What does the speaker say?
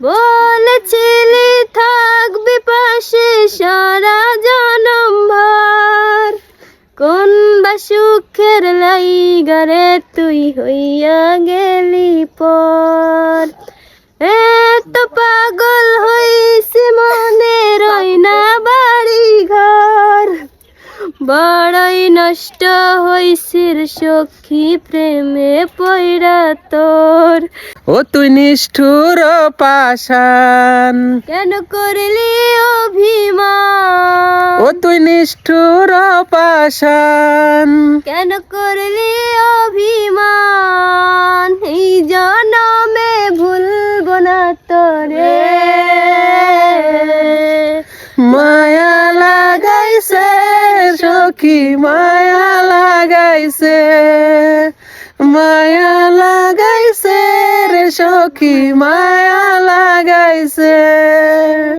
বলেছিলি থাকবি পাশে সারা জনম ভর। কোন বা সুখের লাইগারে তুই হইয়া গেলি পর। এত পাগল হইছি মনে রই না বাড়ি ঘর বড়ই নষ্ট হইছির সখী প্রেমে পয়রা তোর। ও তুই নিষ্ঠুর পাষাণ। কেন করলি অভিমান? ও তুই নিষ্ঠুর পাষাণ। কেন করলি অভিমান? এই জনমে ভুলব না তোরে। মায়া লাগাইছে সখী মায়া লাগাইছে। মায়া সখী মায়া লাগাইছে।